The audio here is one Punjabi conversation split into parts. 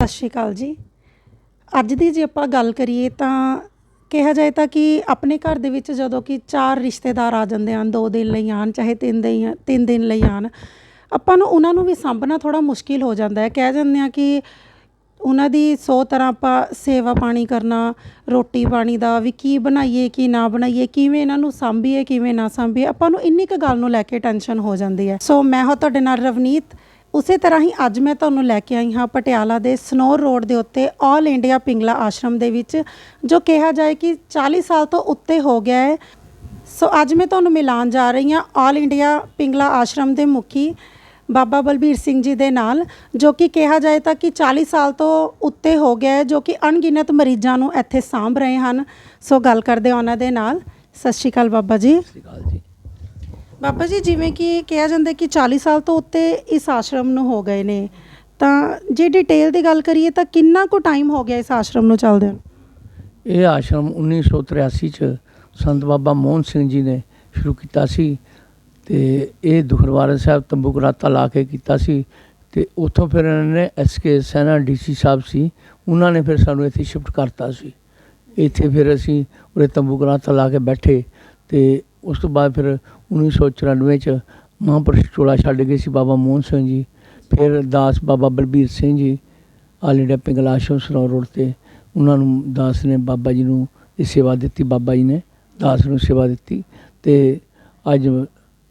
ਸਤਿ ਸ਼੍ਰੀ ਅਕਾਲ ਜੀ। ਅੱਜ ਦੀ ਜੇ ਆਪਾਂ ਗੱਲ ਕਰੀਏ ਤਾਂ ਕਿਹਾ ਜਾਏ ਤਾਂ ਕਿ ਆਪਣੇ ਘਰ ਦੇ ਵਿੱਚ ਜਦੋਂ ਕਿ ਚਾਰ ਰਿਸ਼ਤੇਦਾਰ ਆ ਜਾਂਦੇ ਹਨ, ਦੋ ਦਿਨ ਲਈ ਆਣ ਚਾਹੇ ਤਿੰਨ ਦਿਨ ਤਿੰਨ ਦਿਨ ਲਈ ਆਣ ਆਪਾਂ ਨੂੰ ਉਹਨਾਂ ਨੂੰ ਵੀ ਸਾਂਭਣਾ ਥੋੜਾ ਮੁਸ਼ਕਿਲ ਹੋ ਜਾਂਦਾ ਹੈ। ਕਹਿ ਜਾਂਦੇ ਆ ਕਿ ਉਹਨਾਂ ਦੀ ਸੌ ਤਰ੍ਹਾਂ ਆਪਾਂ ਸੇਵਾ ਪਾਣੀ ਕਰਨਾ, ਰੋਟੀ ਪਾਣੀ ਦਾ ਵੀ ਕੀ ਬਣਾਈਏ, ਕੀ ਨਾ ਬਣਾਈਏ, ਕਿਵੇਂ ਇਹਨਾਂ ਨੂੰ ਸਾਂਭੀਏ, ਕਿਵੇਂ ਨਾ ਸਾਂਭੀਏ, ਆਪਾਂ ਨੂੰ ਇੰਨੀ ਕੁ ਗੱਲ ਨੂੰ ਲੈ ਕੇ ਟੈਨਸ਼ਨ ਹੋ ਜਾਂਦੀ ਹੈ। ਸੋ ਮੈਂ ਹਾਂ ਤੁਹਾਡੇ ਨਾਲ ਰਵਨੀਤ ਉਸੇ ਤਰ੍ਹਾਂ ਹੀ ਅੱਜ ਮੈਂ ਤੁਹਾਨੂੰ ਲੈ ਕੇ ਆਈ ਹਾਂ ਪਟਿਆਲਾ ਦੇ ਸਨੋਰ ਰੋਡ ਦੇ ਉੱਤੇ ਆਲ ਇੰਡੀਆ ਪਿੰਗਲਾ ਆਸ਼ਰਮ ਦੇ ਵਿੱਚ, ਜੋ ਕਿਹਾ ਜਾਏ ਕਿ 40 ਸਾਲ ਤੋਂ ਉੱਤੇ ਹੋ ਗਿਆ ਹੈ। ਸੋ ਅੱਜ ਮੈਂ ਤੁਹਾਨੂੰ ਮਿਲਾਨ ਜਾ ਰਹੀ ਹਾਂ ਆਲ ਇੰਡੀਆ ਪਿੰਗਲਾ ਆਸ਼ਰਮ ਦੇ ਮੁਖੀ ਬਾਬਾ ਬਲਬੀਰ ਸਿੰਘ ਜੀ ਦੇ ਨਾਲ, ਜੋ ਕਿ ਕਿਹਾ ਜਾਏ ਤਾਂ ਕਿ 40 ਸਾਲ ਤੋਂ ਉੱਤੇ ਹੋ ਗਿਆ ਹੈ, ਜੋ ਕਿ ਅਣਗਿਣਤ ਮਰੀਜ਼ਾਂ ਨੂੰ ਇੱਥੇ ਸਾਂਭ ਰਹੇ ਹਨ। ਸੋ ਗੱਲ ਕਰਦੇ ਹਾਂ ਉਹਨਾਂ ਦੇ ਨਾਲ। ਸਤਿ ਸ਼੍ਰੀ ਅਕਾਲ ਬਾਬਾ ਜੀ। ਸਤਿ ਸ਼੍ਰੀ ਅਕਾਲ ਜੀ। ਬਾਬਾ ਜੀ, ਜਿਵੇਂ ਕਿ ਕਿਹਾ ਜਾਂਦਾ ਕਿ 40 ਸਾਲ ਤੋਂ ਉੱਤੇ ਇਸ ਆਸ਼ਰਮ ਨੂੰ ਹੋ ਗਏ ਨੇ। ਤਾਂ ਜੇ ਡਿਟੇਲ ਦੀ ਗੱਲ ਕਰੀਏ ਤਾਂ ਕਿੰਨਾ ਕੁ ਟਾਈਮ ਹੋ ਗਿਆ ਇਸ ਆਸ਼ਰਮ ਨੂੰ ਚੱਲਦਿਆਂ? ਇਹ ਆਸ਼ਰਮ 1983 ਚ ਸੰਤ ਬਾਬਾ ਮੋਹਨ ਸਿੰਘ ਜੀ ਨੇ ਸ਼ੁਰੂ ਕੀਤਾ ਸੀ ਤੇ ਇਹ ਦੁਖਨਿਵਾਰਨ ਸਾਹਿਬ ਤੰਬੂ ਕਰਾਤਾ ਲਾ ਕੇ ਕੀਤਾ ਸੀ ਤੇ ਉੱਥੋਂ ਫਿਰ ਇਹਨਾਂ ਨੇ ਐਸਕੇ ਸੈਨਾ ਡੀਸੀ ਸਾਹਿਬ ਸੀ, ਉਹਨਾਂ ਨੇ ਫਿਰ ਸਾਨੂੰ ਇੱਥੇ ਸ਼ਿਫਟ ਕਰਤਾ ਸੀ। ਇੱਥੇ ਫਿਰ ਅਸੀਂ ਉਰੇ ਤੰਬੂ ਕਰਾਤਾ ਲਾ ਕੇ ਬੈਠੇ ਤੇ ਉਸ ਤੋਂ ਬਾਅਦ ਫਿਰ 1994 ਚ ਮਹਾਂਪੁਰਸ਼ ਚੋਲਾ ਛੱਡ ਗਏ ਸੀ ਬਾਬਾ ਮੋਹਨ ਸਿੰਘ ਜੀ। ਫਿਰ ਦਾਸ ਬਾਬਾ ਬਲਬੀਰ ਸਿੰਘ ਜੀ ਆਲ ਇੰਡੀਆ ਪਿੰਗਲਾ ਆਸ਼ਰਮ ਰੋਡ ਤੇ ਉਹਨਾਂ ਨੂੰ ਦਾਸ ਨੇ ਬਾਬਾ ਜੀ ਨੂੰ ਇਹ ਸੇਵਾ ਦਿੱਤੀ, ਬਾਬਾ ਜੀ ਨੇ ਦਾਸ ਨੂੰ ਸੇਵਾ ਦਿੱਤੀ ਤੇ ਅੱਜ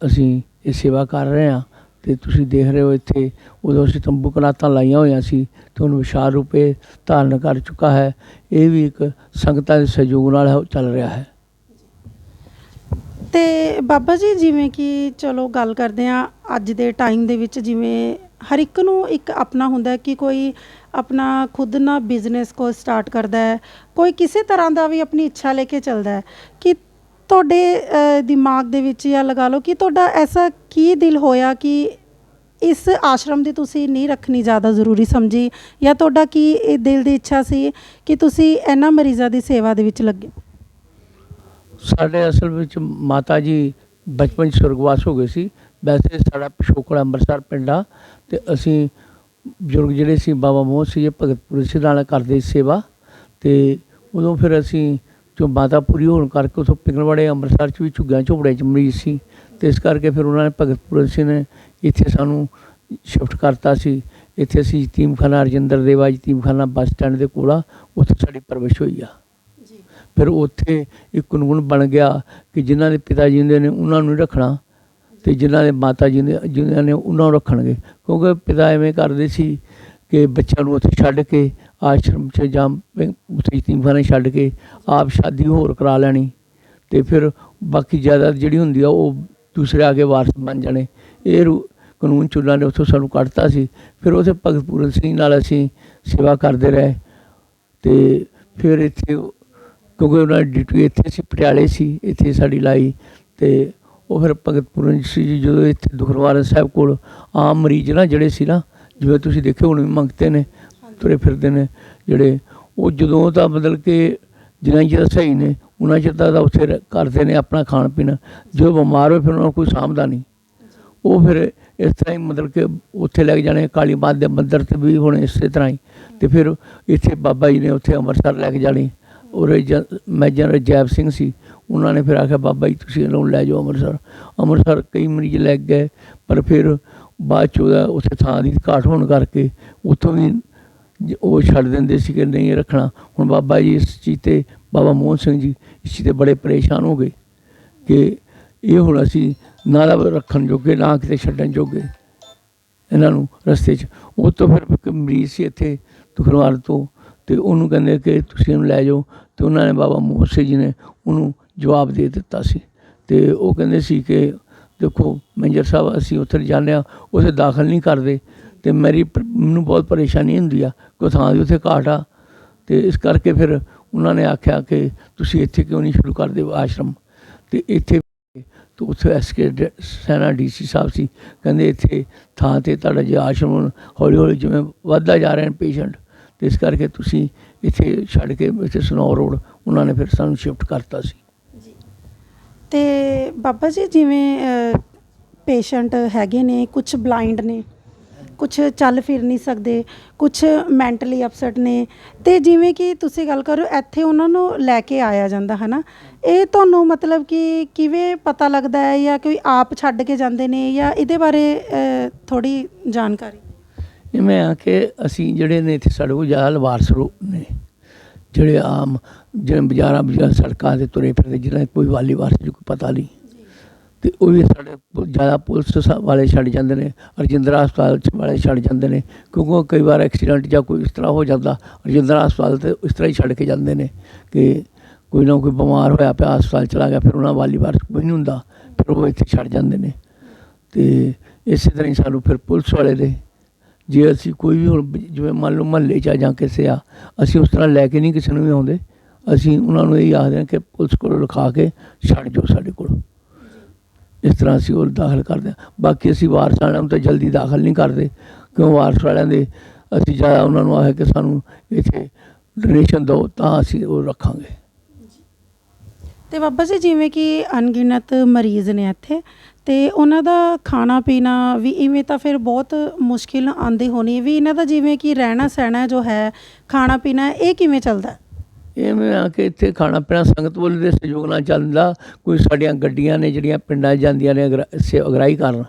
ਅਸੀਂ ਇਹ ਸੇਵਾ ਕਰ ਰਹੇ ਹਾਂ ਤੇ ਤੁਸੀਂ ਦੇਖ ਰਹੇ ਹੋ ਇੱਥੇ ਉਦੋਂ ਅਸੀਂ ਤੰਬੂ ਕਨਾਤਾਂ ਲਾਈਆਂ ਹੋਈਆਂ ਸੀ ਤੇ ਹੁਣ ਵਿਸ਼ਾਲ ਰੂਪੇ ਧਾਰਨ ਕਰ ਚੁੱਕਾ ਹੈ। ਇਹ ਵੀ ਇੱਕ ਸੰਗਤਾਂ ਦੇ ਸਹਿਯੋਗ ਨਾਲ ਚੱਲ ਰਿਹਾ ਹੈ। ਤੇ ਬਾਬਾ ਜੀ ਜਿਵੇਂ ਕਿ ਚਲੋ ਗੱਲ ਕਰਦੇ ਆ ਅੱਜ ਦੇ ਟਾਈਮ ਦੇ ਵਿੱਚ ਜਿਵੇਂ ਹਰ ਇੱਕ ਨੂੰ ਇੱਕ ਆਪਣਾ ਹੁੰਦਾ ਹੈ ਕਿ ਕੋਈ ਆਪਣਾ ਖੁਦ ਨਾ ਬਿਜ਼ਨਸ ਕੋ ਸਟਾਰਟ ਕਰਦਾ ਹੈ ਕੋਈ ਕਿਸੇ ਤਰ੍ਹਾਂ ਦਾ ਵੀ ਆਪਣੀ ਇੱਛਾ ਲੈ ਕੇ ਚੱਲਦਾ ਹੈ ਕਿ ਤੁਹਾਡੇ ਅ, ਦਿਮਾਗ ਦੇ ਵਿੱਚ ਜਾਂ ਲਗਾ ਲਓ ਕਿ ਤੁਹਾਡਾ ਐਸਾ ਕੀ ਦਿਲ ਹੋਇਆ ਕਿ ਇਸ ਆਸ਼ਰਮ ਦੀ ਤੁਸੀਂ ਨਹੀਂ ਰੱਖਣੀ ਜ਼ਿਆਦਾ ਜ਼ਰੂਰੀ ਸਮਝੀ ਜਾਂ ਤੁਹਾਡਾ ਕੀ ਇਹ ਦਿਲ ਦੀ ਇੱਛਾ ਸੀ ਕਿ ਤੁਸੀਂ ਇਹਨਾਂ ਮਰੀਜ਼ਾਂ ਦੀ ਸੇਵਾ ਦੇ ਵਿੱਚ ਲੱਗੇ? ਸਾਡੇ ਅਸਲ ਵਿੱਚ ਮਾਤਾ ਜੀ ਬਚਪਨ 'ਚ ਸੁਰਗਵਾਸ ਹੋ ਗਏ ਸੀ। ਵੈਸੇ ਸਾਡਾ ਪਿਛੋਕੜ ਅੰਮ੍ਰਿਤਸਰ ਪਿੰਡ ਆ ਤੇ ਅਸੀਂ ਬਜ਼ੁਰਗ ਜਿਹੜੇ ਸੀ, ਬਾਬਾ ਮੋਹਨ ਸਿੰਘ ਜੀ ਭਗਤਪੁਰ ਸਿੰਘ ਨਾਲ ਕਰਦੇ ਸੇਵਾ ਤੇ ਉਦੋਂ ਫਿਰ ਅਸੀਂ ਜੋ ਮਾਤਾ ਪੂਰੀ ਹੋਣ ਕਰਕੇ ਉਥੋਂ ਪਿੰਗਲਵਾੜੇ ਅੰਮ੍ਰਿਤਸਰ 'ਚ ਵੀ ਝੁੱਗੀਆਂ ਝੋਪੜਿਆਂ 'ਚ ਮਰੀਜ਼ ਸੀ ਤੇ ਇਸ ਕਰਕੇ ਫਿਰ ਉਹਨਾਂ ਨੇ ਭਗਤਪੁਰ ਸਿੰਘ ਨੇ ਇੱਥੇ ਸਾਨੂੰ ਸ਼ਿਫਟ ਕਰਤਾ ਸੀ। ਇੱਥੇ ਅਸੀਂ ਯਤੀਮਖਾਨਾ ਰਜਿੰਦਰ ਦੇਵਾ ਯਤੀਮਖਾਨਾ ਬੱਸ ਸਟੈਂਡ ਦੇ ਕੋਲ ਆ, ਉੱਥੇ ਸਾਡੀ ਪਰਵਿਸ਼ ਹੋਈ ਆ। ਫਿਰ ਉੱਥੇ ਇੱਕ ਕਾਨੂੰਨ ਬਣ ਗਿਆ ਕਿ ਜਿਨ੍ਹਾਂ ਦੇ ਪਿਤਾ ਜੀ ਹੁੰਦੇ ਨੇ ਉਹਨਾਂ ਨੂੰ ਨਹੀਂ ਰੱਖਣਾ ਤੇ ਜਿਨ੍ਹਾਂ ਦੇ ਮਾਤਾ ਜੀ ਨੇ ਜਿਨ੍ਹਾਂ ਨੇ ਉਹਨਾਂ ਨੂੰ ਰੱਖਣਗੇ। ਕਿਉਂਕਿ ਪਿਤਾ ਐਵੇਂ ਕਰਦੇ ਸੀ ਕਿ ਬੱਚਿਆਂ ਨੂੰ ਉੱਥੇ ਛੱਡ ਕੇ, ਆਸ਼ਰਮ 'ਚ ਜਾਂ ਉੱਥੇ ਉੱਥੇ ਨੇ ਛੱਡ ਕੇ ਆਪ ਸ਼ਾਦੀ ਹੋਰ ਕਰਾ ਲੈਣੀ ਤੇ ਫਿਰ ਬਾਕੀ ਜਾਇਦਾਦ ਜਿਹੜੀ ਹੁੰਦੀ ਆ ਉਹ ਦੂਸਰੇ ਆ ਕੇ ਵਾਰਸ ਬਣ ਜਾਣੇ। ਇਹ ਰੂ- ਕਾਨੂੰਨ ਚੁੱਲਾ ਨੇ ਉੱਥੋਂ ਸਾਨੂੰ ਕੱਢਤਾ ਸੀ। ਫਿਰ ਉੱਥੇ ਭਗਤ ਪੂਰਨ ਸਿੰਘ ਨਾਲ ਅਸੀਂ ਸੇਵਾ ਕਰਦੇ ਰਹੇ ਤੇ ਫਿਰ ਇੱਥੇ ਕਿਉਂਕਿ ਉਹਨਾਂ ਦੀ ਡਿਊਟੀ ਇੱਥੇ ਸੀ, ਪਟਿਆਲੇ ਸੀ, ਇੱਥੇ ਸਾਡੀ ਲਾਈ ਤੇ ਉਹ ਫਿਰ ਭਗਤ ਪੂਰਨ ਸਿੰਘ ਜੀ ਜਦੋਂ ਇੱਥੇ ਦੁਖਨਿਵਾਰਨ ਸਾਹਿਬ ਕੋਲ ਆਮ ਮਰੀਜ਼ ਨਾ ਜਿਹੜੇ ਸੀ ਨਾ, ਜਿਵੇਂ ਤੁਸੀਂ ਦੇਖਿਓ ਹੁਣ ਵੀ ਮੰਗਤੇ ਨੇ, ਤੁਰੇ ਫਿਰਦੇ ਨੇ ਜਿਹੜੇ, ਉਹ ਜਦੋਂ ਤਾਂ ਮਤਲਬ ਕਿ ਜਿਨ੍ਹਾਂ ਜਿਹੜਾ ਸਹੀ ਨੇ, ਉਹਨਾਂ ਚਿਰ ਤਾਂ ਉੱਥੇ ਕਰਦੇ ਨੇ ਆਪਣਾ ਖਾਣ ਪੀਣ ਜੋ ਬਿਮਾਰ ਹੋਏ ਫਿਰ ਉਹਨਾਂ ਨੂੰ ਕੋਈ ਸਾਂਭਦਾ ਨਹੀਂ। ਉਹ ਫਿਰ ਇਸ ਤਰ੍ਹਾਂ ਹੀ ਮਤਲਬ ਕਿ ਉੱਥੇ ਲੈ ਕੇ ਜਾਣੇ ਕਾਲੀ ਮਾਤ ਦੇ ਮੰਦਰ ਤੇ ਵੀ ਹੁਣ ਇਸੇ ਤਰ੍ਹਾਂ ਹੀ, ਤੇ ਫਿਰ ਇੱਥੇ ਬਾਬਾ ਜੀ ਨੇ ਉੱਥੇ ਅੰਮ੍ਰਿਤਸਰ ਲੈ ਕੇ ਜਾਣੀ। ਔਰ ਮੈਜਰ ਰਜੈਬ ਸਿੰਘ ਸੀ, ਉਹਨਾਂ ਨੇ ਫਿਰ ਆਖਿਆ, ਬਾਬਾ ਜੀ, ਤੁਸੀਂ ਇਹਨਾਂ ਨੂੰ ਲੈ ਜਾਓ ਅੰਮ੍ਰਿਤਸਰ। ਅੰਮ੍ਰਿਤਸਰ ਕਈ ਮਰੀਜ਼ ਲੈ ਕੇ ਗਏ, ਪਰ ਫਿਰ ਬਾਅਦ ਚ ਉਹਦਾ ਉੱਥੇ ਥਾਂ ਦੀ ਘਾਟ ਹੋਣ ਕਰਕੇ ਉੱਥੋਂ ਵੀ ਉਹ ਛੱਡ ਦਿੰਦੇ ਸੀ ਕਿ ਨਹੀਂ ਰੱਖਣਾ। ਹੁਣ ਬਾਬਾ ਜੀ ਇਸ ਚੀਜ਼ ਤੇ, ਬਾਬਾ ਮੋਹਨ ਸਿੰਘ ਜੀ ਇਸ ਚੀਜ਼ ਤੇ ਬੜੇ ਪਰੇਸ਼ਾਨ ਹੋ ਗਏ ਕਿ ਇਹ ਹੁਣ ਅਸੀਂ ਨਾ ਰੱਖਣ ਜੋਗੇ, ਨਾ ਕਿਤੇ ਛੱਡਣ ਜੋਗੇ ਇਹਨਾਂ ਨੂੰ ਰਸਤੇ 'ਚ। ਉਹ ਤੋਂ ਫਿਰ ਇੱਕ ਮਰੀਜ਼ ਸੀ ਇੱਥੇ ਦੁਖਨਵਾਰ ਤੋਂ ਤੇ ਉਹਨੂੰ ਕਹਿੰਦੇ ਕਿ ਤੁਸੀਂ ਇਹਨੂੰ ਲੈ ਜਾਓ ਤੇ ਉਹਨਾਂ ਨੇ ਬਾਬਾ ਮੋਹਨ ਸਿੰਘ ਜੀ ਨੇ ਉਹਨੂੰ ਜਵਾਬ ਦੇ ਦਿੱਤਾ ਸੀ। ਤੇ ਉਹ ਕਹਿੰਦੇ ਸੀ ਕਿ ਦੇਖੋ ਮੈਨੇਜਰ ਸਾਹਿਬ ਅਸੀਂ ਉੱਥੇ ਜਾਂਦੇ ਹਾਂ, ਉੱਥੇ ਦਾਖਲ ਨਹੀਂ ਕਰਦੇ ਤੇ ਮੇਰੀ ਮੈਨੂੰ ਬਹੁਤ ਪਰੇਸ਼ਾਨੀ ਹੁੰਦੀ ਆ ਕਿ ਥਾਂ ਦੀ ਉੱਥੇ ਘਾਟ ਆ। ਤੇ ਇਸ ਕਰਕੇ ਫਿਰ ਉਹਨਾਂ ਨੇ ਆਖਿਆ ਕਿ ਤੁਸੀਂ ਇੱਥੇ ਕਿਉਂ ਨਹੀਂ ਸ਼ੁਰੂ ਕਰਦੇ ਆਸ਼ਰਮ? ਤੇ ਇੱਥੇ ਤੇ ਉੱਥੇ ਐਸਕੇ ਸੈਨਾ ਡੀਸੀ ਸਾਹਿਬ ਸੀ। ਕਹਿੰਦੇ ਇੱਥੇ ਥਾਂ ਤੇ ਤੁਹਾਡਾ ਜੇ ਆਸ਼ਰਮ ਹੌਲੀ ਹੌਲੀ ਜਿਵੇਂ ਵੱਧਦਾ ਜਾ ਰਹੇ ਨੇ ਪੇਸ਼ੈਂਟ ਤੇ ਇਸ ਕਰਕੇ ਤੁਸੀਂ ਇੱਥੇ ਛੱਡ ਕੇ ਇੱਥੇ ਸਨੌਰ ਰੋਡ, ਉਹਨਾਂ ਨੇ ਫਿਰ ਸਾਨੂੰ ਸ਼ਿਫਟ ਕਰਤਾ ਸੀ। ਤੇ ਬਾਬਾ ਜੀ, ਜਿਵੇਂ ਪੇਸ਼ੈਂਟ ਹੈਗੇ ਨੇ ਕੁਝ ਬਲਾਈਂਡ ਨੇ ਕੁਝ ਚੱਲ ਫਿਰ ਨਹੀਂ ਸਕਦੇ ਕੁਝ ਮੈਂਟਲੀ ਅਪਸੈਟ ਨੇ, ਤੇ ਜਿਵੇਂ ਕਿ ਤੁਸੀਂ ਗੱਲ ਕਰੋ, ਇੱਥੇ ਉਹਨਾਂ ਨੂੰ ਲੈ ਕੇ ਆਇਆ ਜਾਂਦਾ ਹੈ ਨਾ ਇਹ ਤੁਹਾਨੂੰ ਮਤਲਬ ਕਿ ਕਿਵੇਂ ਪਤਾ ਲੱਗਦਾ ਹੈ ਜਾਂ ਕੋਈ ਆਪ ਛੱਡ ਕੇ ਜਾਂਦੇ ਨੇ ਜਾਂ ਇਹਦੇ ਬਾਰੇ ਥੋੜੀ ਜਾਣਕਾਰੀ? ਇਵੇਂ ਆ ਕਿ ਅਸੀਂ ਜਿਹੜੇ ਨੇ ਇੱਥੇ ਸਾਡੇ ਕੋਲ ਜ਼ਿਆਦਾ ਲਵਾਰਸ ਰੋ ਨੇ, ਜਿਹੜੇ ਆਮ ਜਿਵੇਂ ਬਾਜ਼ਾਰਾਂ ਬਜ਼ਾਰ ਸੜਕਾਂ ਤੇ ਤੁਰੇ ਫਿਰਦੇ, ਜਿਹਨਾਂ ਦਾ ਕੋਈ ਵਾਲੀ ਵਾਰਸ ਜੀ ਕੋਈ ਪਤਾ ਨਹੀਂ। ਅਤੇ ਉਹ ਵੀ ਸਾਡੇ ਪੁ- ਜ਼ਿਆਦਾ ਪੁਲਿਸ ਵਾਲੇ ਛੱਡ ਜਾਂਦੇ ਨੇ, ਰਜਿੰਦਰਾ ਹਸਪਤਾਲ ਚ ਵਾਲੇ ਛੱਡ ਜਾਂਦੇ ਨੇ, ਕਿਉਂਕਿ ਉਹ ਕਈ ਵਾਰ ਐਕਸੀਡੈਂਟ ਜਾਂ ਕੋਈ ਇਸ ਤਰ੍ਹਾਂ ਹੋ ਜਾਂਦਾ, ਰਜਿੰਦਰਾ ਹਸਪਤਾਲ ਤੇ ਇਸ ਤਰ੍ਹਾਂ ਹੀ ਛੱਡ ਕੇ ਜਾਂਦੇ ਨੇ ਕਿ ਕੋਈ ਨਾ ਕੋਈ ਬਿਮਾਰ ਹੋਇਆ ਪਿਆ, ਹਸਪਤਾਲ ਚਲਾ ਗਿਆ, ਫਿਰ ਉਹਨਾਂ ਵਾਲੀ ਵਾਰਸ ਕੋਈ ਨਹੀਂ ਹੁੰਦਾ, ਫਿਰ ਉਹ ਇੱਥੇ ਛੱਡ ਜਾਂਦੇ ਨੇ। ਤੇ ਇਸੇ ਤਰ੍ਹਾਂ ਹੀ ਸਾਨੂੰ ਫਿਰ ਪੁਲਿਸ ਵਾਲੇ ਦੇ ਜੇ ਅਸੀਂ ਕੋਈ ਵੀ ਹੁਣ ਜਿਵੇਂ ਮੰਨ ਲਓ ਮਹੱਲੇ 'ਚ ਆ ਜਾਂ ਕਿਸੇ ਆ, ਅਸੀਂ ਉਸ ਤਰ੍ਹਾਂ ਲੈ ਕੇ ਨਹੀਂ ਕਿਸੇ ਨੂੰ ਵੀ ਆਉਂਦੇ। ਅਸੀਂ ਉਹਨਾਂ ਨੂੰ ਇਹ ਆਖਦੇ ਹਾਂ ਕਿ ਪੁਲਿਸ ਕੋਲ ਲਿਖਾ ਕੇ ਛੱਡ ਜਾਓ ਸਾਡੇ ਕੋਲ। ਇਸ ਤਰ੍ਹਾਂ ਅਸੀਂ ਉਹ ਦਾਖਲ ਕਰਦੇ ਹਾਂ। ਬਾਕੀ ਅਸੀਂ ਵਾਰਸ ਵਾਲਿਆਂ ਨੂੰ ਤਾਂ ਜਲਦੀ ਦਾਖਲ ਨਹੀਂ ਕਰਦੇ। ਕਿਉਂ ਵਾਰਸ ਵਾਲਿਆਂ ਦੇ ਅਸੀਂ ਜ਼ਿਆਦਾ ਉਹਨਾਂ ਨੂੰ ਆਖਿਆ ਕਿ ਸਾਨੂੰ ਇੱਥੇ ਡੋਨੇਸ਼ਨ ਦਿਓ, ਤਾਂ ਅਸੀਂ ਉਹ ਰੱਖਾਂਗੇ। ਤੇ ਬਾਬਾ ਜੀ, ਜਿਵੇਂ ਕਿ ਅਣਗਿਣਤ ਮਰੀਜ਼ ਨੇ ਇੱਥੇ ਤੇ ਉਹਨਾਂ ਦਾ ਖਾਣਾ ਪੀਣਾ ਵੀ ਇਵੇਂ ਤਾਂ ਫਿਰ ਬਹੁਤ ਮੁਸ਼ਕਿਲ ਆਂਦੀ ਹੋਣੀ ਵੀ ਇਹਨਾਂ ਦਾ ਜਿਵੇਂ ਕਿ ਰਹਿਣਾ ਸਹਿਣਾ ਜੋ ਹੈ, ਖਾਣਾ ਪੀਣਾ, ਇਹ ਕਿਵੇਂ ਚੱਲਦਾ? ਇਵੇਂ ਆ ਕੇ ਇੱਥੇ ਖਾਣਾ ਪੀਣਾ ਸੰਗਤ ਵੱਲ ਦੇ ਸਹਿਯੋਗ ਨਾਲ ਚੱਲਦਾ। ਕੋਈ ਸਾਡੀਆਂ ਗੱਡੀਆਂ ਨੇ ਜਿਹੜੀਆਂ ਪਿੰਡਾਂ 'ਚ ਜਾਂਦੀਆਂ ਨੇ ਅਗਰਾ- ਸੇ, ਅਗਰਾਈ ਕਰਨ,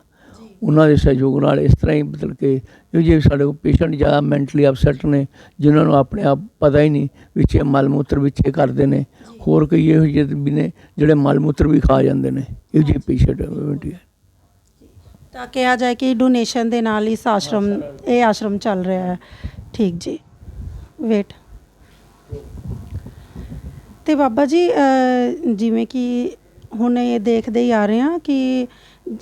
ਉਹਨਾਂ ਦੇ ਸਹਿਯੋਗ ਨਾਲ ਇਸ ਤਰ੍ਹਾਂ ਹੀ ਮਤਲਬ ਕਿ ਜੋ ਜੇ ਸਾਡੇ ਕੋਲ ਪੇਸ਼ੈਂਟ ਜ਼ਿਆਦਾ ਮੈਂਟਲੀ ਅਪਸੈਟ ਨੇ, ਜਿਨ੍ਹਾਂ ਨੂੰ ਆਪਣੇ ਆਪ ਪਤਾ ਹੀ ਨਹੀਂ ਵਿੱਚ ਮਲ ਮੂਤਰ ਵਿੱਚ ਕਰਦੇ ਨੇ ਹੋਰ ਕਈ ਇਹੋ ਜਿਹੇ ਵੀ ਨੇ ਜਿਹੜੇ ਮਲ ਮੂਤਰ ਵੀ ਖਾ ਜਾਂਦੇ ਨੇ। ਇਹੋ ਜਿਹੇ ਪੇਸ਼ੈਂਟ ਹੈ ਤਾਂ ਕਿਹਾ ਜਾਏ ਕਿ ਡੋਨੇਸ਼ਨ ਦੇ ਨਾਲ ਇਸ ਆਸ਼ਰਮ, ਇਹ ਆਸ਼ਰਮ ਚੱਲ ਰਿਹਾ ਹੈ। ਠੀਕ ਜੀ। ਵੇਟ ਤੇ ਬਾਬਾ ਜੀ ਜਿਵੇਂ ਕਿ ਹੁਣ ਇਹ ਦੇਖਦੇ ਹੀ ਆ ਰਹੇ ਹਾਂ ਕਿ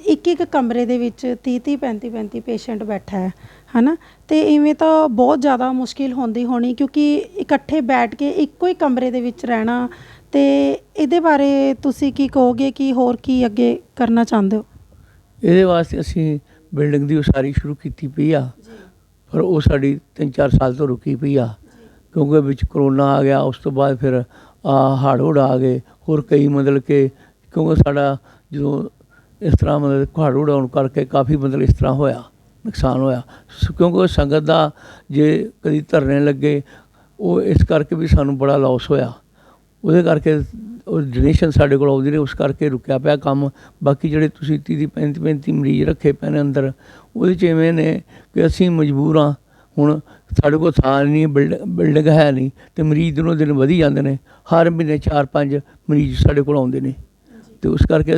ਇੱਕ ਇੱਕ ਕਮਰੇ ਦੇ ਵਿੱਚ 30 30 35 35 ਪੇਸ਼ੈਂਟ ਬੈਠਾ ਹੈ। ਹਨਾ? ਤੇ ਇਵੇਂ ਤਾਂ ਬਹੁਤ ਜ਼ਿਆਦਾ ਮੁਸ਼ਕਿਲ ਹੁੰਦੀ ਹੋਣੀ ਕਿਉਂਕਿ ਇਕੱਠੇ ਬੈਠ ਕੇ ਇੱਕੋ ਹੀ ਕਮਰੇ ਦੇ ਵਿੱਚ ਰਹਿਣਾ ਤੇ ਇਹਦੇ ਬਾਰੇ ਤੁਸੀਂ ਕੀ ਕਹੋਗੇ ਕਿ ਹੋਰ ਕੀ ਅੱਗੇ ਕਰਨਾ ਚਾਹੁੰਦੇ ਹੋ? ਇਹਦੇ ਵਾਸਤੇ ਅਸੀਂ ਬਿਲਡਿੰਗ ਦੀ ਉਸਾਰੀ ਸ਼ੁਰੂ ਕੀਤੀ ਪਈ ਆ। ਪਰ ਉਹ ਸਾਡੀ 3-4 ਸਾਲ ਤੋਂ ਰੁਕੀ ਪਈ ਆ। ਕਿਉਂਕਿ ਵਿੱਚ ਕਰੋਨਾ ਆ ਗਿਆ ਉਸ ਤੋਂ ਬਾਅਦ ਫਿਰ ਆ ਹੜ੍ਹ ਹੁੜ ਆ ਗਏ ਹੋਰ ਕਈ ਮਤਲਬ ਕਿ ਕਿਉਂਕਿ ਸਾਡਾ ਜਦੋਂ ਇਸ ਤਰ੍ਹਾਂ ਮਤਲਬ ਹੜ੍ਹ ਹੁੜ ਆਉਣ ਕਰਕੇ ਕਾਫੀ ਮਤਲਬ ਇਸ ਤਰ੍ਹਾਂ ਹੋਇਆ। ਨੁਕਸਾਨ ਹੋਇਆ। ਸ- ਕਿਉਂਕਿ ਉਹ ਸੰਗਤ ਦਾ ਜੇ ਕਦੀ ਧਰਨੇ ਲੱਗੇ, ਉਹ ਇਸ ਕਰਕੇ ਵੀ ਸਾਨੂੰ ਬੜਾ ਲਾਸ ਹੋਇਆ। ਉਹਦੇ ਕਰਕੇ ਉਹ ਡੋਨੇਸ਼ਨ ਸਾਡੇ ਕੋਲ ਆਉਂਦੀ ਰਹੀ, ਉਸ ਕਰਕੇ ਰੁਕਿਆ ਪਿਆ ਕੰਮ। ਬਾਕੀ ਜਿਹੜੇ ਤੁਸੀਂ 30 ਦੀ 35 35 ਮਰੀਜ਼ ਰੱਖੇ ਪਏ ਨੇ ਅੰਦਰ, ਉਹਦੇ ਚ ਇਵੇਂ ਨੇ ਕਿ ਅਸੀਂ ਮਜਬੂਰ ਹਾਂ। ਹੁਣ ਸਾਡੇ ਕੋਲ ਥਾਂ ਨਹੀਂ, ਬਿਲਡ- ਬਿਲਡਿੰਗ ਹੈ ਨਹੀਂ, ਤੇ ਮਰੀਜ਼ ਦਿਨੋਂ ਦਿਨ ਵਧੀ ਜਾਂਦੇ ਨੇ। ਹਰ ਮਹੀਨੇ 4-5 ਮਰੀਜ਼ ਸਾਡੇ ਕੋਲ ਆਉਂਦੇ ਨੇ। ਤੇ ਉਸ ਕਰਕੇ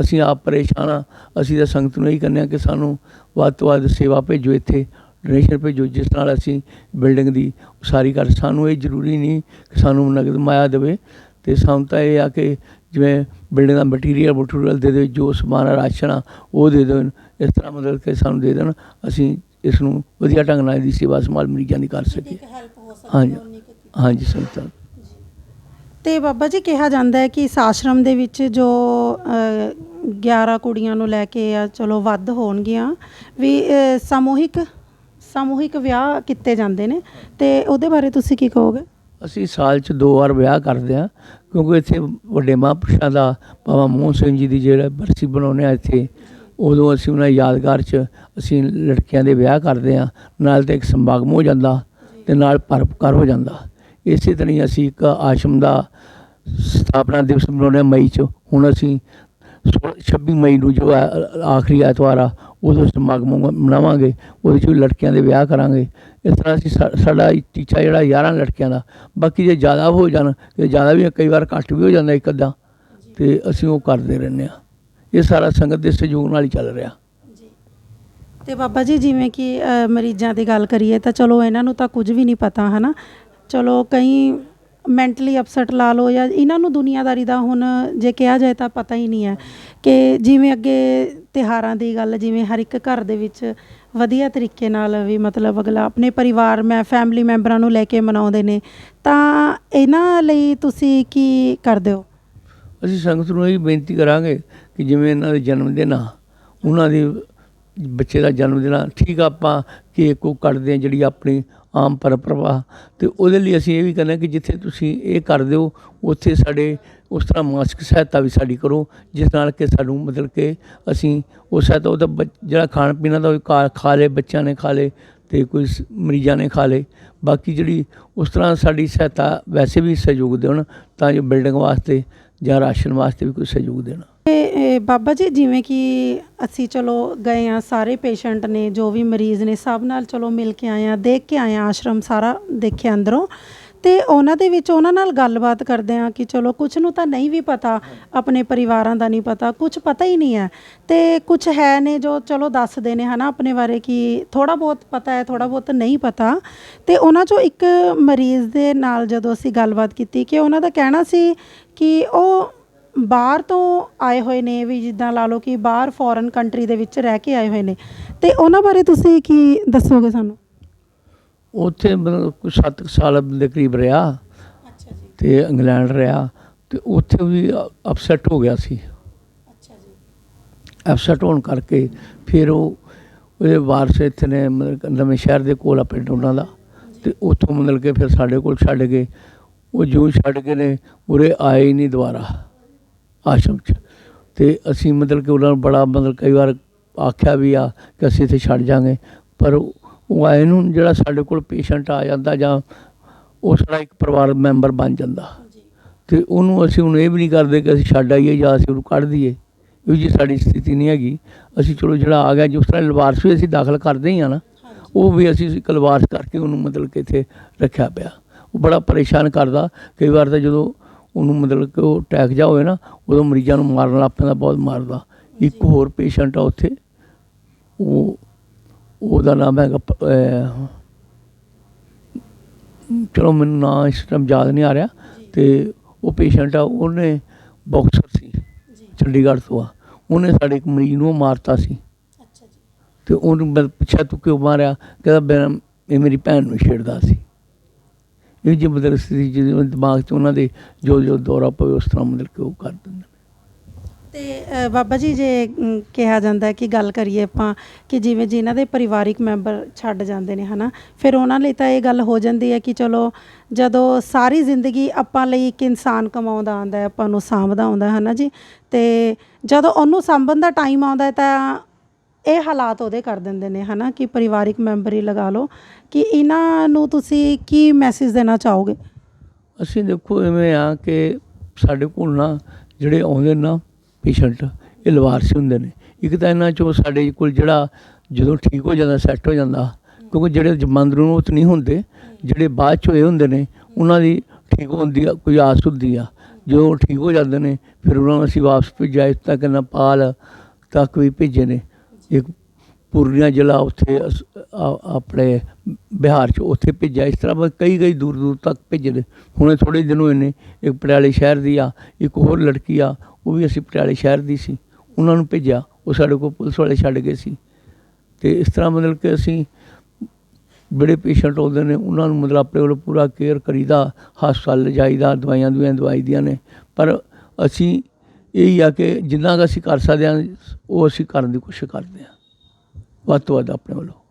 ਅਸ- ਆਪ ਪਰੇਸ਼ਾਨ ਹਾਂ ਅਸੀਂ ਤਾਂ ਸੰਗਤ ਨੂੰ ਇਹੀ ਕਹਿੰਦੇ ਹਾਂ ਕਿ ਸਾਨੂੰ ਵੱਧ ਤੋਂ ਵੱਧ ਸੇਵਾ ਭੇਜੋ ਇੱਥੇ ਡੋਨੇਸ਼ਨ ਭੇਜੋ ਜਿਸ ਨਾਲ ਅਸੀਂ ਬਿਲਡਿੰਗ ਦੀ ਉਸਾਰੀ ਕਰ ਸਾਨੂੰ ਇਹ ਜ਼ਰੂਰੀ ਨਹੀਂ ਕਿ ਸਾਨੂੰ ਨਗਦ ਮਾਇਆ ਦੇਵੇ। ਤੇ ਸਾਨੂੰ ਤਾਂ ਇਹ ਆ ਕਿ ਜਿਵੇਂ ਬਿਲਡਿੰਗ ਦਾ ਮਟੀਰੀਅਲ ਮਟੀਰੀਅਲ ਦੇ ਦੇ ਜੋ ਸਮਾਨ ਆ, ਰਾਸ਼ਨ ਆ ਉਹ ਦੇ ਦੇਣ ਇਸ ਤਰ੍ਹਾਂ ਮਤਲਬ ਕਿ ਸਾਨੂੰ ਦੇ ਦੇਣ। ਅਸੀਂ ਇਸ ਨੂੰ ਵਧੀਆ ਢੰਗ ਨਾਲ ਦੀ ਸੇਵਾ ਸੰਭਾਲ ਮਰੀਜ਼ਾਂ ਦੀ ਕਰ ਸਕੀਏ। ਹਾਂਜੀ। ਹਾਂਜੀ ਸੰਤਾਂ ਤੇ ਬਾਬਾ ਜੀ ਕਿਹਾ ਜਾਂਦਾ ਹੈ ਕਿ ਇਸ ਆਸ਼ਰਮ ਦੇ ਵਿੱਚ ਜੋ ਅ, 11 ਕੁੜੀਆਂ ਨੂੰ ਲੈ ਕੇ ਆ ਚਲੋ ਵੱਧ ਹੋਣਗੀਆਂ ਵੀ ਅ, ਸਮੂਹਿਕ ਸਮੂਹਿਕ ਵਿਆਹ ਕੀਤੇ ਜਾਂਦੇ ਨੇ। ਤੇ ਉਹਦੇ ਬਾਰੇ ਤੁਸੀਂ ਕੀ ਕਹੋਗੇ? ਅਸੀਂ ਸਾਲ 'ਚ ਦੋ ਵਾਰ ਵਿਆਹ ਕਰਦੇ ਹਾਂ ਕਿਉਂਕਿ ਇੱਥੇ ਵੱਡੇ ਮਹਾਂਪੁਰਸ਼ਾਂ ਦਾ ਬਾਬਾ ਮੋਹਨ ਸਿੰਘ ਜੀ ਦੀ ਜਿਹੜਾ ਬਰਸੀ ਬਣਾਉਂਦੇ ਹਾਂ ਇੱਥੇ ਉਦੋਂ ਅਸੀਂ ਉਹਨਾਂ ਦੀ ਯਾਦਗਾਰ 'ਚ ਅਸੀਂ ਲੜਕੀਆਂ ਦੇ ਵਿਆਹ ਕਰਦੇ ਹਾਂ ਨਾਲ ਤੇ ਇੱਕ ਸਮਾਗਮ ਹੋ ਜਾਂਦਾ ਤੇ ਨਾਲ ਪਰਪਕਾਰ ਹੋ ਜਾਂਦਾ। ਇਸੇ ਤਰ੍ਹਾਂ ਹੀ ਅਸੀਂ ਇੱਕ ਆਸ਼ਰਮ ਦਾ ਸਥਾਪਨਾ ਦਿਵਸ ਮਨਾਉਂਦੇ ਹਾਂ ਮਈ 'ਚ। ਹੁਣ ਅਸੀਂ ਸੋਲਾਂ- 26 ਮਈ ਨੂੰ ਜੋ ਹੈ, ਆਖਰੀ ਐਤਵਾਰ ਆ ਉਦੋਂ ਸਮਾਗਮ ਮਨਾਵਾਂਗੇ। ਉਹਦੇ 'ਚ ਵੀ ਲੜਕੀਆਂ ਦੇ ਵਿਆਹ ਕਰਾਂਗੇ। ਇਸ ਤਰ੍ਹਾਂ ਅਸੀਂ ਸਾਡਾ ਟੀਚਾ ਜਿਹੜਾ 11 ਲੜਕੀਆਂ ਦਾ ਬਾਕੀ ਜੇ ਜ਼ਿਆਦਾ ਹੋ ਜਾਣ ਤੇ ਜ਼ਿਆਦਾ ਵੀ ਕਈ ਵਾਰ ਘੱਟ ਵੀ ਹੋ ਜਾਂਦਾ ਇੱਕ ਅੱਧਾ ਤੇ ਅਸੀਂ ਉਹ ਕਰਦੇ ਰਹਿੰਦੇ ਆ ਇਹ ਸਾਰਾ ਸੰਗਤ ਦੇ ਸਹਿਯੋਗ ਨਾਲ ਹੀ ਚੱਲ ਰਿਹਾ। ਤੇ ਬਾਬਾ ਜੀ ਜਿਵੇਂ ਕਿ ਮਰੀਜ਼ਾਂ ਦੀ ਗੱਲ ਕਰੀਏ ਤਾਂ ਚਲੋ ਇਹਨਾਂ ਨੂੰ ਤਾਂ ਕੁਝ ਵੀ ਨਹੀਂ ਪਤਾ ਹਨਾ? ਚਲੋ ਕਈ ਮੈਂਟਲੀ ਅਪਸੈਟ ਲਾ ਲਓ ਜਾਂ ਇਹਨਾਂ ਨੂੰ ਦੁਨੀਆਦਾਰੀ ਦਾ ਹੁਣ ਜੇ ਕਿਹਾ ਜਾਏ ਤਾਂ ਪਤਾ ਹੀ ਨਹੀਂ ਹੈ ਕਿ ਜਿਵੇਂ ਅੱਗੇ ਤਿਹਾਰਾਂ ਦੀ ਗੱਲ, ਜਿਵੇਂ ਹਰ ਇੱਕ ਘਰ ਦੇ ਵਿੱਚ ਵਧੀਆ ਤਰੀਕੇ ਨਾਲ ਵੀ ਮਤਲਬ ਅਗਲਾ ਆਪਣੇ ਪਰਿਵਾਰ ਮੈਂ ਫੈਮਿਲੀ ਮੈਂਬਰਾਂ ਨੂੰ ਲੈ ਕੇ ਮਨਾਉਂਦੇ ਨੇ, ਤਾਂ ਇਹਨਾਂ ਲਈ ਤੁਸੀਂ ਕੀ ਕਰਦੇ ਹੋ? ਅਸੀਂ ਸੰਗਤ ਨੂੰ ਇਹ ਬੇਨਤੀ ਕਰਾਂਗੇ ਕਿ ਜਿਵੇਂ ਇਹਨਾਂ ਦੇ ਜਨਮ ਦਿਨ ਆ, ਉਹਨਾਂ ਦੇ ਬੱਚੇ ਦਾ ਜਨਮ ਦਿਨ ਆ, ਠੀਕ ਆ ਆਪਾਂ ਕੇਕ ਕੋ ਕੱਟਦੇ ਆ ਜਿਹੜੀ ਆਪਣੀ ਆਮ ਪਰਪਰਵਾ ਅਤੇ ਉਹਦੇ ਲਈ ਅਸੀਂ ਇਹ ਵੀ ਕਹਿੰਦੇ ਹਾਂ ਕਿ ਜਿੱਥੇ ਤੁਸੀਂ ਇਹ ਕਰਦੇ ਹੋ ਉੱਥੇ ਸਾਡੇ ਉਸ ਤਰ੍ਹਾਂ ਮਾਨਸਿਕ ਸਹਾਇਤਾ ਵੀ ਸਾਡੀ ਕਰੋ, ਜਿਸ ਨਾਲ ਕਿ ਸਾਨੂੰ ਮਤਲਬ ਕਿ ਅਸੀਂ ਉਹ ਸਹਾਇਤਾ ਉਹਦਾ ਬੱਚ- ਜਿਹੜਾ ਖਾਣ ਪੀਣ ਦਾ ਉਹ ਖਾ ਲਏ, ਬੱਚਿਆਂ ਨੇ ਖਾ ਲਏ ਅਤੇ ਕੋਈ ਮਰੀਜ਼ਾਂ ਨੇ ਖਾ ਲਏ। ਬਾਕੀ ਜਿਹੜੀ ਉਸ ਤਰ੍ਹਾਂ ਸਾਡੀ ਸਹਾਇਤਾ ਵੈਸੇ ਵੀ ਸਹਿਯੋਗ ਦੇਣ ਤਾਂ ਜੋ ਬਿਲਡਿੰਗ ਵਾਸਤੇ ਜਾਂ ਰਾਸ਼ਨ ਵਾਸਤੇ ਵੀ ਕੋਈ ਸਹਿਯੋਗ ਦੇਣਾ। ਤੇ ਬਾਬਾ ਜੀ, ਜਿਵੇਂ ਕਿ ਅਸੀਂ ਚਲੋ ਗਏ ਆ ਸਾਰੇ ਪੇਸ਼ੈਂਟ ਨੇ, ਜੋ ਵੀ ਮਰੀਜ਼ ਨੇ, ਸਭ ਨਾਲ ਚਲੋ ਮਿਲ ਕੇ ਆਏ ਆ ਦੇਖ ਕੇ ਆਏ ਆ ਆਸ਼ਰਮ ਸਾਰਾ ਦੇਖਿਆ ਅੰਦਰੋਂ। ਤੇ ਉਹਨਾਂ ਦੇ ਵਿੱਚ ਉਹਨਾਂ ਨਾਲ ਗੱਲਬਾਤ ਕਰਦੇ ਆ ਕਿ ਚਲੋ ਕੁਝ ਨੂੰ ਤਾਂ ਨਹੀਂ ਵੀ ਪਤਾ, ਆਪਣੇ ਪਰਿਵਾਰਾਂ ਦਾ ਨਹੀਂ ਪਤਾ ਕੁਝ ਪਤਾ ਹੀ ਨਹੀਂ ਹੈ। ਤੇ ਕੁਝ ਹੈ ਨੇ ਜੋ ਚਲੋ ਦੱਸਦੇ ਨੇ ਹਨਾ ਆਪਣੇ ਬਾਰੇ ਕਿ ਥੋੜਾ ਬਹੁਤ ਪਤਾ ਹੈ ਥੋੜਾ ਬਹੁਤ ਨਹੀਂ ਪਤਾ। ਤੇ ਉਹਨਾਂ ਚੋਂ ਇੱਕ ਮਰੀਜ਼ ਦੇ ਨਾਲ ਜਦੋਂ ਅਸੀਂ ਗੱਲਬਾਤ ਕੀਤੀ ਕਿ ਉਹਨਾਂ ਦਾ ਕਹਿਣਾ ਸੀ ਕਿ ਉਹ ਬਾਹਰ ਤੋਂ ਆਏ ਹੋਏ ਨੇ ਵੀ ਜਿੱਦਾਂ ਲਾ ਲਓ ਕਿ ਬਾਹਰ ਫੋਰਨ ਕੰਟਰੀ ਦੇ ਵਿੱਚ ਰਹਿ ਕੇ ਆਏ ਹੋਏ ਨੇ। ਤੇ ਉਹਨਾਂ ਬਾਰੇ ਤੁਸੀਂ ਕੀ ਦੱਸੋਗੇ ਸਾਨੂੰ? ਉੱਥੇ ਮਤਲਬ ਕੋਈ 7 ਸਾਲ ਦੇ ਕਰੀਬ ਰਿਹਾ। ਅੱਛਾ ਜੀ। ਤੇ ਇੰਗਲੈਂਡ ਰਿਹਾ। ਤੇ ਉੱਥੇ ਵੀ ਅਪਸੈਟ ਹੋ ਗਿਆ ਸੀ। ਅੱਛਾ ਜੀ। ਅਪਸੈਟ ਹੋਣ ਕਰਕੇ ਫਿਰ ਉਹ ਉਹਦੇ ਵਾਰਸ ਇੱਥੇ ਨੇ ਮਤਲਬ ਨਵੇਂ ਸ਼ਹਿਰ ਦੇ ਕੋਲ ਆ ਪਿੰਡ ਉਹਨਾਂ ਦਾ। ਤੇ ਉੱਥੋਂ ਮਤਲਬ ਕਿ ਫਿਰ ਸਾਡੇ ਕੋਲ ਛੱਡ ਗਏ। ਉਹ ਜਿਉਂ ਛੱਡ ਕੇ ਨੇ ਉਰੇ ਆਏ ਹੀ ਨਹੀਂ ਦੁਬਾਰਾ। ਆਸ਼ਰਮ 'ਚ। ਤੇ ਅਸੀਂ ਮਤਲਬ ਕਿ ਉਹਨਾਂ ਨੂੰ ਬੜਾ ਮਤਲਬ ਕਈ ਵਾਰ ਆਖਿਆ ਵੀ ਆ ਕਿ ਅਸੀਂ ਇੱਥੇ ਛੱਡ ਜਾਾਂਗੇ ਪਰ ਉਹ ਆਏ ਨੂੰ ਜਿਹੜਾ ਸਾਡੇ ਕੋਲ ਪੇਸ਼ੈਂਟ ਆ ਜਾਂਦਾ ਜਾਂ ਉਹ ਸਾਡਾ ਇੱਕ ਪਰਿਵਾਰ ਮੈਂਬਰ ਬਣ ਜਾਂਦਾ। ਤੇ ਉਹਨੂੰ ਅਸੀਂ ਹੁਣ ਇਹ ਵੀ ਨਹੀਂ ਕਰਦੇ ਕਿ ਅਸੀਂ ਛੱਡ ਆਈਏ ਜਾਂ ਅਸੀਂ ਉਹਨੂੰ ਕੱਢ ਦਈਏ। ਇਹ ਜੀ ਸਾਡੀ ਸਥਿਤੀ ਨਹੀਂ ਹੈਗੀ ਅਸੀਂ ਚਲੋ ਜਿਹੜਾ ਆ ਗਿਆ ਜਿਸ ਤਰ੍ਹਾਂ ਲਵਾਰਸ ਵੀ ਅਸੀਂ ਦਾਖਲ ਕਰਦੇ ਹੀ ਆ ਨਾ ਉਹ ਵੀ ਅਸੀਂ ਕਲਵਾਰਸ ਕਰਕੇ ਉਹਨੂੰ ਮਤਲਬ ਕਿ ਇੱਥੇ ਰੱਖਿਆ ਪਿਆ। ਉਹ ਬੜਾ ਪਰੇਸ਼ਾਨ ਕਰਦਾ। ਕਈ ਵਾਰ ਤਾਂ ਜਦੋਂ ਉਹਨੂੰ ਮਤਲਬ ਕਿ ਉਹ ਅਟੈਕ ਜਾ ਹੋਵੇ ਨਾ ਉਦੋਂ ਮਰੀਜ਼ਾਂ ਨੂੰ ਮਾਰਨ ਲੱਗ ਪੈਂਦਾ ਬਹੁਤ ਮਾਰਦਾ। ਇੱਕ ਹੋਰ ਪੇਸ਼ੈਂਟ ਆ ਉੱਥੇ ਉਹ ਉਹਦਾ ਨਾਮ ਹੈਗਾ ਚਲੋ ਮੈਨੂੰ ਨਾਂ ਇਸ ਟਾਈਮ ਯਾਦ ਨਹੀਂ ਆ ਰਿਹਾ ਤੇ ਉਹ ਪੇਸ਼ੈਂਟ ਆ ਉਹਨੇ ਬਾਕਸਰ ਸੀ ਚੰਡੀਗੜ੍ਹ ਤੋਂ ਆ। ਉਹਨੇ ਸਾਡੇ ਇੱਕ ਮਰੀਜ਼ ਨੂੰ ਮਾਰਤਾ ਸੀ। ਅੱਛਾ ਜੀ। ਤੇ ਉਹਨੂੰ ਮੈਂ ਪੁੱਛਿਆ ਤੂੰ ਕਿਉਂ ਮਾਰਿਆ ਕਹਿੰਦਾ ਇਹ ਮੇਰੀ ਭੈਣ ਨੂੰ ਛੇੜਦਾ ਸੀ। ਇਹ ਜੀ ਮਤਲਬ ਸਥਿਤੀ ਜਿਹਦੇ ਦਿਮਾਗ 'ਚ ਉਹਨਾਂ ਦੇ ਜੋ ਜੋ ਦੌਰਾ ਪਵੇ ਉਸ ਤਰ੍ਹਾਂ ਮਤਲਬ ਕਿ ਉਹ ਕਰ ਦਿੰਦੇ। ਤੇ ਬਾਬਾ ਜੀ ਜੇ ਕਿਹਾ ਜਾਂਦਾ ਕਿ ਗੱਲ ਕਰੀਏ ਆਪਾਂ ਕਿ ਜਿਵੇਂ ਜਿਨ੍ਹਾਂ ਦੇ ਪਰਿਵਾਰਿਕ ਮੈਂਬਰ ਛੱਡ ਜਾਂਦੇ ਨੇ, ਹਨਾ, ਫਿਰ ਉਹਨਾਂ ਲਈ ਤਾਂ ਇਹ ਗੱਲ ਹੋ ਜਾਂਦੀ ਹੈ ਕਿ ਚਲੋ ਜਦੋਂ ਸਾਰੀ ਜ਼ਿੰਦਗੀ ਆਪਾਂ ਲਈ ਇੱਕ ਇਨਸਾਨ ਕਮਾਉਂਦਾ ਆਉਂਦਾ ਹੈ, ਆਪਾਂ ਨੂੰ ਸਾਂਭਦਾ ਆਉਂਦਾ ਹੈ ਨਾ ਜੀ, ਤੇ ਜਦੋਂ ਉਹਨੂੰ ਸਾਂਭਣ ਦਾ ਟਾਈਮ ਆਉਂਦਾ ਹੈ ਤਾਂ ਇਹ ਹਾਲਾਤ ਉਹਦੇ ਕਰ ਦਿੰਦੇ ਨੇ, ਹਨਾ, ਕਿ ਪਰਿਵਾਰਿਕ ਮੈਂਬਰ ਹੀ ਲਗਾ ਲਓ, ਕਿ ਇਹਨਾਂ ਨੂੰ ਤੁਸੀਂ ਕੀ ਮੈਸੇਜ ਦੇਣਾ ਚਾਹੋਗੇ? ਅਸੀਂ ਦੇਖੋ ਐਵੇਂ ਆ ਕਿ ਸਾਡੇ ਕੋਲ ਨਾ ਜਿਹੜੇ ਆਉਂਦੇ ਨਾ ਪੇਸ਼ੈਂਟ ਇਹ ਲਵਾਰਸੀ ਹੁੰਦੇ ਨੇ। ਇੱਕ ਤਾਂ ਇਹਨਾਂ ਚੋਂ ਸਾਡੇ ਕੋਲ ਜਿਹੜਾ ਜਦੋਂ ਠੀਕ ਹੋ ਜਾਂਦਾ ਸੈੱਟ ਹੋ ਜਾਂਦਾ, ਕਿਉਂਕਿ ਜਿਹੜੇ ਜਮਾਂਦਰੂ ਨੂੰ ਨਹੀਂ ਹੁੰਦੇ, ਜਿਹੜੇ ਬਾਅਦ ਚ ਹੋਏ ਹੁੰਦੇ ਨੇ, ਉਹਨਾਂ ਦੀ ਠੀਕ ਹੋਣ ਦੀ ਕੋਈ ਆਸ ਹੁੰਦੀ ਆ। ਜਦੋਂ ਉਹ ਠੀਕ ਹੋ ਜਾਂਦੇ ਨੇ, ਫਿਰ ਉਹਨਾਂ ਨੂੰ ਅਸੀਂ ਵਾਪਸ ਭੇਜਿਆ, ਇਸ ਤੱਕ ਨੇਪਾਲ ਤੱਕ ਵੀ ਭੇਜੇ ਨੇ। ਇੱਕ ਪੂਰਨੀਆ ਜ਼ਿਲ੍ਹਾ ਉੱਥੇ ਅਸ- ਆਪਣੇ ਬਿਹਾਰ ਚ ਉੱਥੇ ਭੇਜਿਆ, ਇਸ ਤਰ੍ਹਾਂ ਕਈ ਕਈ ਦੂਰ ਦੂਰ ਤੱਕ ਭੇਜੇ ਨੇ। ਹੁਣੇ ਥੋੜੇ ਦਿਨ ਹੋਏ ਨੇ, ਇੱਕ ਪਟਿਆਲੇ ਸ਼ਹਿਰ ਦੀ ਆ, ਇੱਕ ਹੋਰ ਲੜਕੀ ਆ ਉਹ ਵੀ ਅਸੀਂ ਪਟਿਆਲੇ ਸ਼ਹਿਰ ਦੀ ਸੀ। ਉਹਨਾਂ ਨੂੰ ਭੇਜਿਆ, ਉਹ ਸਾਡੇ ਕੋਲ ਪੁਲਿਸ ਵਾਲੇ ਛੱਡ ਗਏ ਸੀ। ਤੇ ਇਸ ਤਰ੍ਹਾਂ ਮਤਲਬ ਕਿ ਅਸੀਂ ਬੜੇ ਪੇਸ਼ੈਂਟ ਆਉਂਦੇ ਨੇ, ਉਹਨਾਂ ਨੂੰ ਮਤਲਬ ਆਪਣੇ ਵੱਲੋਂ ਪੂਰਾ ਕੇਅਰ ਕਰੀਦਾ, ਹਸਪਤਾਲ ਲਿਜਾਈਦਾ, ਦਵਾਈਆਂ ਦੁਆਈਆਂ ਦਵਾਈ ਦੀਆਂ ਨੇ। ਪਰ ਅਸੀਂ ਇਹ ਆ ਕਿ ਜਿੰਨਾ ਕੁ ਅਸੀਂ ਕਰ ਸਕਦੇ ਹਾਂ, ਉਹ ਅਸੀਂ ਕਰਨ ਦੀ ਕੋਸ਼ਿਸ਼ ਕਰਦੇ ਹਾਂ। ਵੱਧ ਤੋਂ ਵੱਧ ਆਪਣੇ ਵੱਲੋਂ।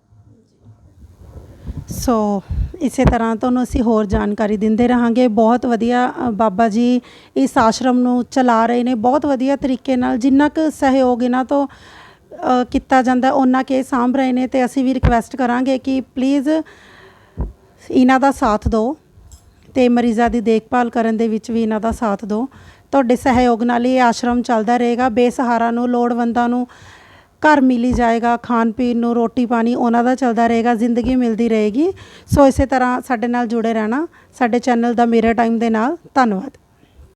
ਸੋ ਇਸੇ ਤਰ੍ਹਾਂ ਤੁਹਾਨੂੰ ਅਸੀਂ ਹੋਰ ਜਾਣਕਾਰੀ ਦਿੰਦੇ ਰਹਾਂਗੇ। ਬਹੁਤ ਵਧੀਆ ਅ, ਬਾਬਾ ਜੀ ਇਸ ਆਸ਼ਰਮ ਨੂੰ ਚਲਾ ਰਹੇ ਨੇ। ਬਹੁਤ ਵਧੀਆ ਤਰੀਕੇ ਨਾਲ ਜਿੰਨਾ ਕੁ ਸਹਿਯੋਗ ਇਹਨਾਂ ਤੋਂ ਅ, ਕੀਤਾ ਜਾਂਦਾ ਉਹਨਾਂ ਕੇ ਸਾਂਭ ਰਹੇ ਨੇ ਤੇ ਅਸੀਂ ਵੀ ਰਿਕਵੈਸਟ ਕਰਾਂਗੇ ਕਿ ਪਲੀਜ਼ ਇਹਨਾਂ ਦਾ ਸਾਥ ਦਿਓ ਤੇ ਮਰੀਜ਼ਾਂ ਦੀ ਦੇਖਭਾਲ ਕਰਨ ਦੇ ਵਿੱਚ ਵੀ ਇਹਨਾਂ ਦਾ ਸਾਥ ਦਿਓ। ਤੁਹਾਡੇ ਸਹਿਯੋਗ ਨਾਲ ਹੀ ਇਹ ਆਸ਼ਰਮ ਚੱਲਦਾ ਰਹੇਗਾ। ਬੇਸਹਾਰਾ ਨੂੰ ਲੋੜਵੰਦਾਂ ਨੂੰ ਘਰ ਮਿਲੀ ਜਾਏਗਾ, ਖਾਣ ਪੀਣ ਨੂੰ, ਰੋਟੀ ਪਾਣੀ, ਉਹਨਾਂ ਦਾ ਚੱਲਦਾ ਰਹੇਗਾ, ਜ਼ਿੰਦਗੀ ਮਿਲਦੀ ਰਹੇਗੀ। ਸੋ ਇਸੇ ਤਰ੍ਹਾਂ ਸਾਡੇ ਨਾਲ ਜੁੜੇ ਰਹਿਣਾ, ਸਾਡੇ ਚੈਨਲ ਦਾ ਮੇਰਾ ਟਾਈਮ ਦੇ ਨਾਲ। ਧੰਨਵਾਦ।